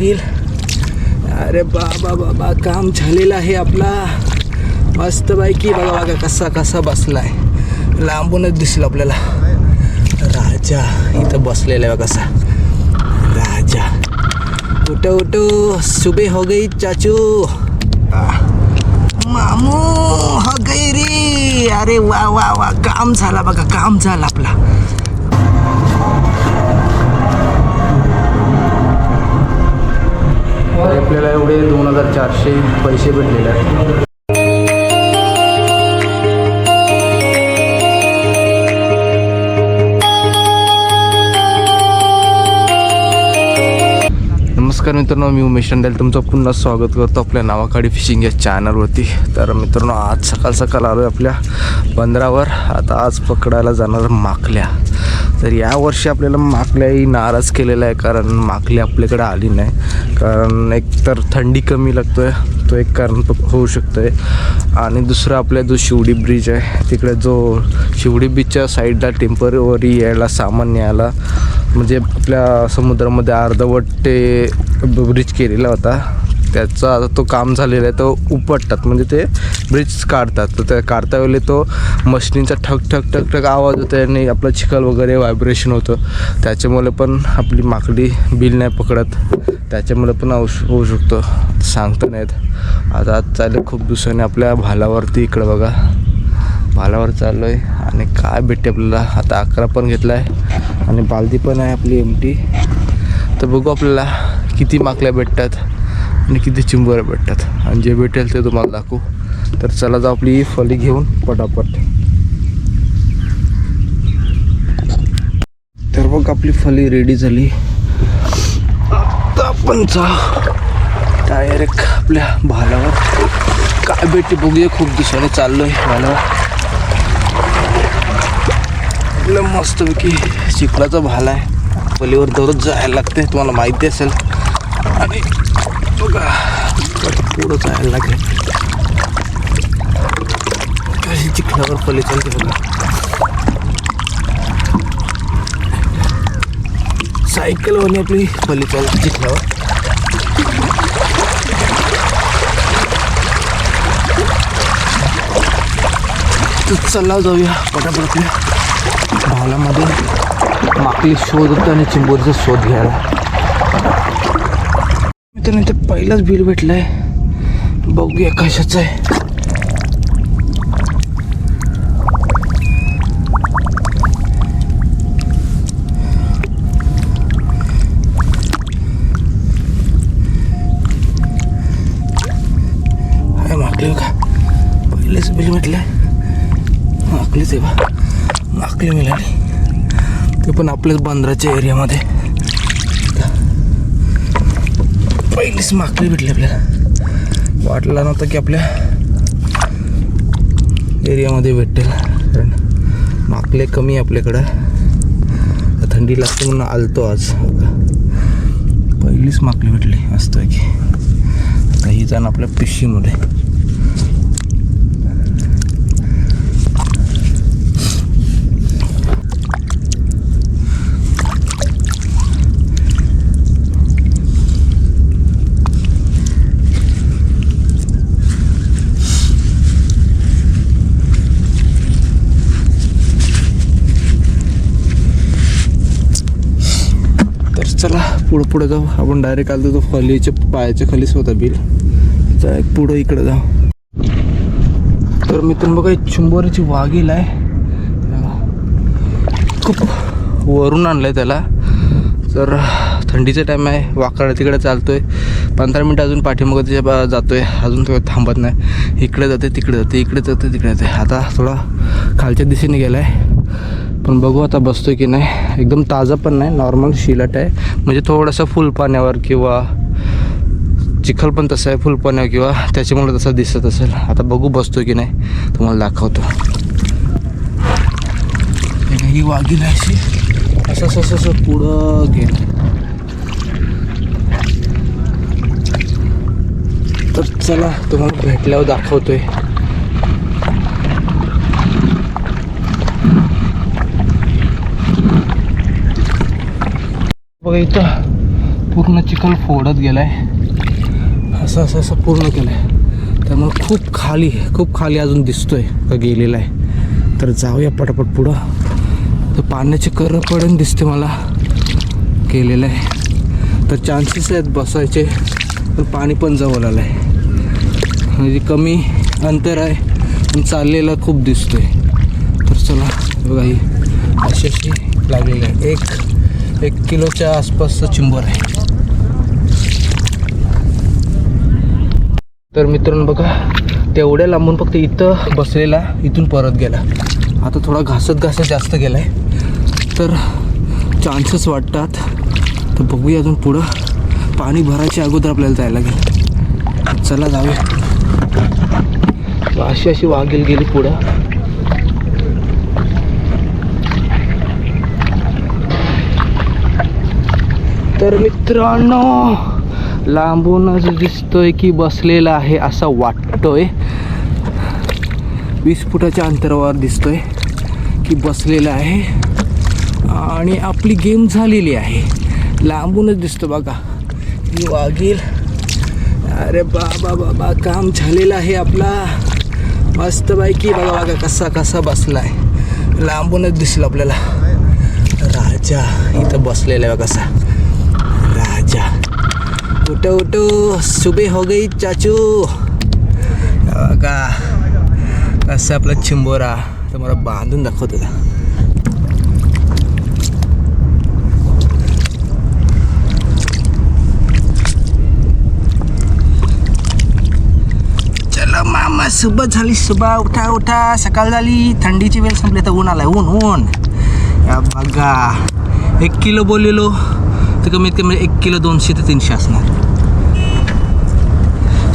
येईल. अरे बाबा बाबा काम झालेलं आहे आपला. मस्त बायकी बघा बघा कसा कसा बसलाय. लांबूनच दिसलं आपल्याला. राजा इथं बसलेला आहे कसा. राजा. उठो उठो. सुबे हो गई चाचू. मामू हो गई रे. अरे वा वा वा. काम झाला बघा काम झालं आपला. आपल्याला एवढे दोन हजार चारशे पैसे भेटलेले आहेत. नमस्कार मित्रांनो मी उमेश रंडेल. तुमचं पुन्हा स्वागत करतो आपल्या नावाखाडी फिशिंग या चॅनलवरती. तर मित्रांनो आज सकाळ सकाळ आलो आहे आपल्या बंदरावर. आता आज पकडायला जाणार माकल्या. तर यावर्षी आपल्याला माकल्याही नाराज केलेला आहे कारण माकली आपल्याकडे आली नाही. कारण एक तर थंडी कमी लागतो आहे तो एक कारण होऊ शकतो आहे आणि दुसरं आपल्या जो शिवडी ब्रिज आहे तिकडे जो शिवडी बीचच्या साईडला टेंपररी यायला सामान यायला म्हणजे आपल्या समुद्रामध्ये अर्धवट ते ब्रिज केलेला होता. त्याचा आता तो काम झालेला आहे तो उपटतात. म्हणजे ते ब्रिज काढतात. तर त्या काढता वेळेला तो मशिनीचा ठक ठक ठक ठक आवाज होतो आणि आपलं चिखल वगैरे व्हायब्रेशन होतं. त्याच्यामुळे पण आपली माकडी बिल नाही पकडत. त्याच्यामुळे पण होऊ होऊ शकतो. सांगता नाहीत. आता आज चालेल खूप दिवसांनी आपल्या भालावरती इकडं बघा. भालावर चाललो आहे आणि काय भेटते आपल्याला? आता अकरा पण घेतला आहे आणि बालदी पण आहे आपली एमटी तर बघू आपल्याला किती माकल्या भेटतात. आणि किती चिंबोऱ्या भेटतात. आणि जे भेटेल ते तुम्हाला दाखवू. तर चला जाऊ आपली फली घेऊन पटापट. तर मग आपली फली रेडी झाली. आता आपण जाऊ डायरेक्ट आपल्या भालावर. काय भेटते बघूया खूप दिवसाने चाललोय भालावर. आपलं मस्तपैकी चिखलाचा भाला आहे. पलीवर दररोज जायला लागते तुम्हाला माहिती असेल. आणि पुढं जायला लागेल. कशी चिखलावर पली चालते बघा सायकलवानी आपली पली चालते चिखलावर चला जाऊया पटापट आपल्या भावलामध्ये माकली शोध होतो आणि चिंबोरीचा शोध घ्यायला. मित्रांनो तर पहिलाच बिल भेटलाय. बघूया कशाचं आहे. का पहिलेच बिल भेटलंय. माकलीच आहे बा. माकली मिळाली. ते पण आपल्याच बंदराच्या एरियामध्ये पहिलीच माकडी भेटली आपल्याला. वाटलं नव्हतं की आपल्या एरियामध्ये भेटेल. कारण माकले कमी आहे आपल्याकडं. थंडी लागते म्हणून आलतो आज. पहिलीच माकली भेटली. मस्त की. आता ही जाण आपल्या पिशीमध्ये तर चला पुढं पुढं जाऊ. आपण डायरेक्ट आलो तो फलीच्या पायाच्या खालीच होता बिल. तर पुढं इकडं जाऊ. तर मित्रांनो बघा चुंबोरीची वाघील आहे खूप वरून आणलं आहे त्याला. तर थंडीचा टाईम आहे. वाकडा तिकडे चालतोय. पंधरा मिनटं अजून पाठीमागं त्याच्या बा- जातोय. अजून तो थांबत नाही. इकडे जाते तिकडे जाते इकडे जाते तिकडे जाते आता थोडा खालच्या दिशेने गेला आहे पण बघू आता बसतो की नाही. एकदम ताजा पण नाही नॉर्मल शिलट आहे. म्हणजे थोडंसं फुल पाण्यावर किंवा चिखल पण तसं आहे फुल पाण्यावर किंवा त्याच्यामुळे तसं दिसत असेल. आता बघू बसतो की नाही. तुम्हाला दाखवतो. ही काही वाघील अशी असं असं असं असं पुढं गेलं तर चला तुम्हाला भेटल्यावर दाखवतोय. बघा इथं पूर्ण चिखल फोडत गेलाय. असं असं असं पूर्ण केलं आहे त्यामुळे खूप खाली खूप खाली अजून दिसतोय का गेलेला आहे. तर जाऊया पटापट पुढं. तर पाण्याची कर पडून दिसते मला. गेलेलं आहे. तर चान्सेस आहेत बसायचे पण पाणी पण जवळ आलं आहे म्हणजे कमी अंतर आहे आणि चाललेला खूप दिसतोय. तर चला बघा ही अशी अशी लागलेली आहे. एक एक किलोच्या आसपासचं चिंबर आहे. तर मित्रांनो बघा तेवढ्या लांबून फक्त इथं बसलेला इथून परत गेला. आता थोडा घासत घासत जास्त गेला आहे तर चान्सेस वाटतात. तर बघूया अजून पुढं. पाणी भरायच्या अगोदर आपल्याला जायला लागेल. चला जाऊया. अशी अशी वाघेल गेली पुढं. तर मित्रांनो लांबूनच दिसतोय की बसलेला आहे असं वाटतोय. वीस फुटाच्या अंतरावर दिसतोय की बसलेला आहे. आणि आपली गेम झालेली आहे. लांबूनच दिसतो बघा. मी वाघील अरे बाबा बाबा काम झालेलं आहे आपला. मस्त बायकी बघा बघा कसा कसा बसला आहे लांबूनच दिसलं आपल्याला. राजा इथं बसलेला आहे बघा कसा. राजा उठो उठो सुबह हो गई चाचू। का कसं आपला चिंबोरा तर मला बांधून दाखवत होता चलो मामा सुबह झाली सुबह उठा उठा सकाळ झाली थंडीची वेळ संपली तर ऊन आलाय ऊन ऊन। या बघा एक किलो बोललेलो। तर कमीत कमी एक किलो दोनशे ते तीनशे असणार.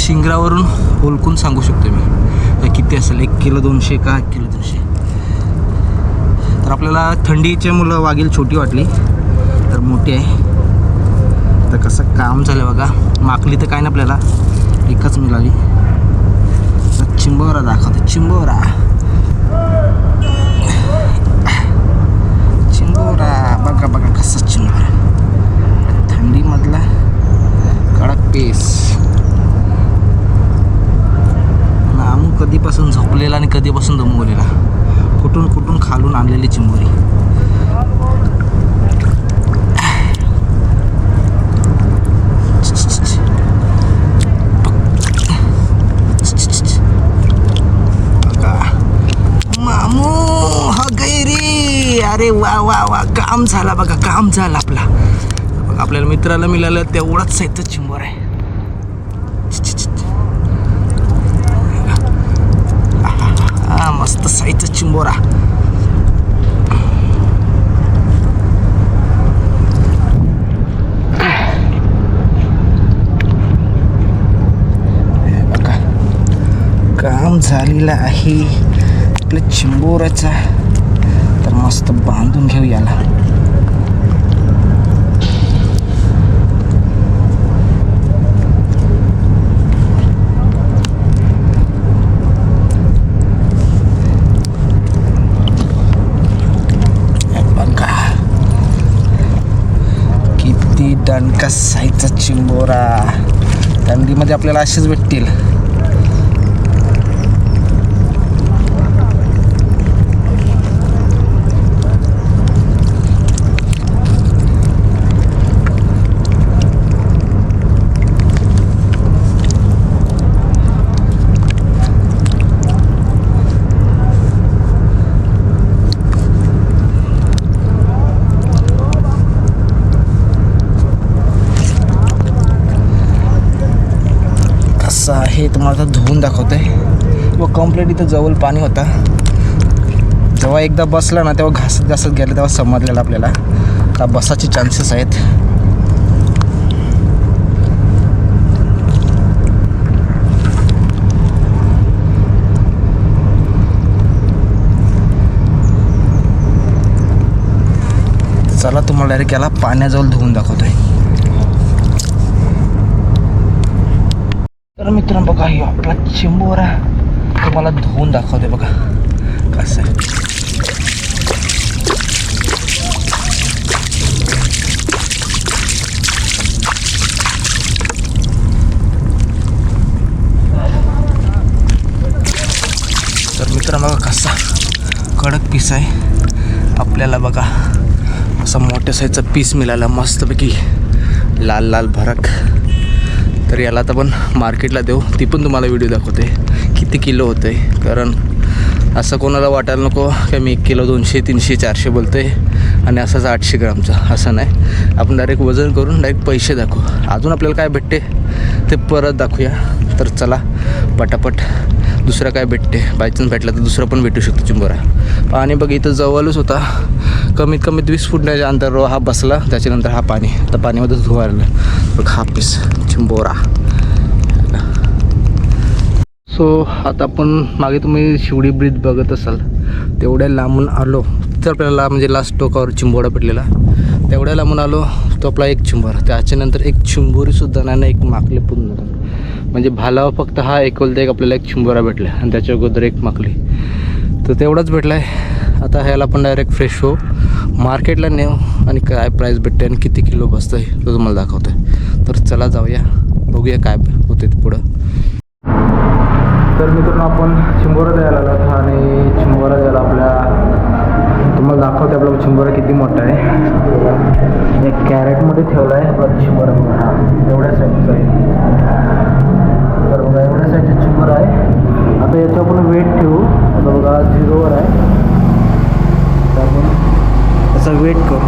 शिंगरावरून ओळखून सांगू शकतो मी. किती असेल? एक किलो दोनशे का एक किलो दोनशे तर आपल्याला थंडीचे मुलं वागेल छोटी वाटली. तर मोठी आहे. तर कसं काम झालं बघा. माकली तर काय ना आपल्याला. एकच मिळाली तर चिंबोरा दाखवतो. चिंबोरा चिंबोरा बघा बघा कसं चिंबोरा थंडीमधला कडक पेस. नामू कधीपासून झोपलेला आणि कधीपासून दमवलेला? कुठून कुठून खालून आणलेली चिंबोरी? मामू हा गैरी. अरे वा वा वा. काम झाला बघा काम झालं आपला. आपल्याला मित्राला मिळालं तेवढाच साहित्य चिंबर आहे. हा मस्त साईचं चिंबोरा. बघा काम झालेलं आहे. आपल्या चिंबोराचा तर मस्त बांधून घेऊ याला हे बघा किती दणका चिंबोरा. थंडीमध्ये आपल्याला असेच भेटतील. हे तुम्हाला आता धुवून दाखवतोय व कंप्लीट इथं जवळ पाणी होता. जेव्हा एकदा बसला ना तेव्हा घासत घासत गेलं तेव्हा समजलेलं आपल्याला. का बसाचे चान्सेस आहेत. चला तुम्हाला डायरेक्ट याला पाण्याजवळ धुवून दाखवतो आहे तर मित्र बघा हे आपला चिंबोरा तुम्हाला धुवून दाखवते बघा. कसं तर मित्र बघा कसा कडक पीस आहे. आपल्याला बघा असं मोठ्या साईजचा पीस मिळाला. मस्तपैकी लाल लाल भरक. तर याला आता पण मार्केटला देऊ. ती पण तुम्हाला व्हिडिओ दाखवते. किती किलो होतं आहे कारण असं कोणाला वाटायला नको की मी एक किलो दोनशे तीनशे चारशे बोलतो आहे आणि असंच आठशे ग्रामचा. असं नाही. आपण डायरेक्ट वजन करून डायरेक्ट पैसे दाखवू. अजून आपल्याला काय भेटते ते परत दाखवूया. तर चला पटापट. दुसरं काय भेटते? बायचान्स भेटला तर दुसरं पण भेटू शकतो चिंबोरा. पाणी बघ इथं जवळच होता. कमीत कमी वीस फुटण्याच्या अंतरावर हा बसला. त्याच्यानंतर हा पाणी. तर पाणीमध्येच धुवायला बघ हा पीस चिंबोरा. सो आता आपण मागे तुम्ही शिवडी ब्रिज बघत असाल. तेवढ्या लांबून आलो. तर आपल्याला म्हणजे लास्ट टोकावर चिंबोरा भेटलेला. तेवढ्या लांबून आलो तो आपला एक चिंबोरा. त्याच्यानंतर एक चिंबोरीसुद्धा नाही ना एक माकले पूर्ण. म्हणजे भालावा फक्त हा एकोलता एक आपल्याला एक चिंबोरा भेटला आणि त्याच्या अगोदर एक माकली. तर तेवढाच भेटला आहे आता ह्याला आपण डायरेक्ट फ्रेश हो मार्केटला नेऊ आणि काय प्राईस भेटते आणि किती किलो बसतं आहे तो तुम्हाला दाखवतो आहे तर चला जाऊया. बघूया काय होते ते पुढं. तर मित्रांनो आपण चिंबोरा द्यायला आलो आहोत आणि चिंबोरा द्यायला आपल्या तुम्हाला दाखवते आपला चिंबोरा किती मोठा आहे. एक कॅरेटमध्ये ठेवला आहे चिंबोरा एवढ्या साईजचा आहे. तर बघा एवढ्या साईजचा आहे. आता याचं आपण वेट ठेवू. आता बघा झिरोवर आहे. तर आपण त्याचा वेट करू.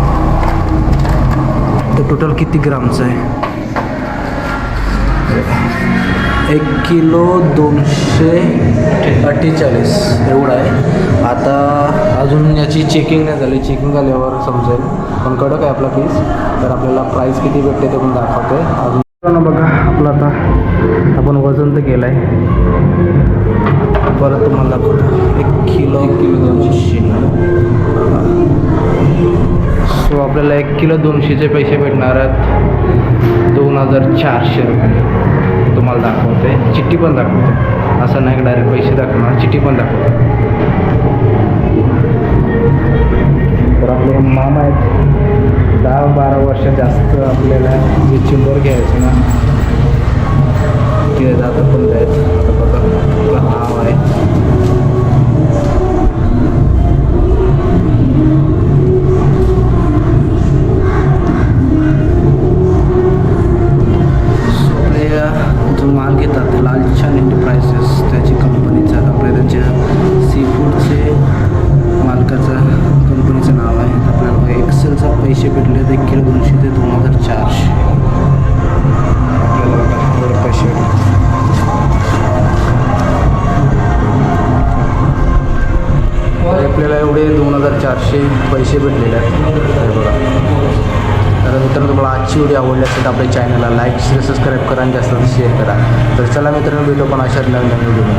तर टोटल किती ग्रामचं आहे? एक किलो दोनशे अठ्ठेचाळीस. एवढं आहे. आता अजून याची चेकिंग नाही झाली. चेकिंग झाल्यावर समजेल. पण कडक आहे आपला पीस तर आपल्याला प्राईस किती भेटते ते पण दाखवते. अजून बघा आपलं आता आपण वजन तर केलं आहे परत तुम्हाला दाखवतो. एक किलो. एक किलो दोनशे. सो आपल्याला एक किलो दोनशेचे पैसे भेटणार आहेत. दोन हजार चारशे रुपये. तुम्हाला दाखवते चिठ्ठी पण दाखवते असं नाही डायरेक्ट पैसे दाखवणार. चिठ्ठी पण दाखवते तर आपले मामा आहेत. दहा बारा वर्ष जास्त आपल्याला जे चिंबर घ्यायचं ना. ते जातं पण जायचं. आता बघा नाव आहे. एक्सेलचा पैसे भेटले देखील दोनशे ते दोन हजार चारशे. आपल्याला एवढे आपल्याला एवढे दोन हजार चारशे पैसे भेटलेले आहेत. बघा. तर मित्रांनो तुम्हाला आजची व्हिडिओ आवडली असेल तर आपल्या चॅनलला लाईक शेअर सबस्क्राईब करा आणि जास्त शेअर करा. तर चला मित्रांनो भेटू पण अशाच नवीन नवीन व्हिडिओ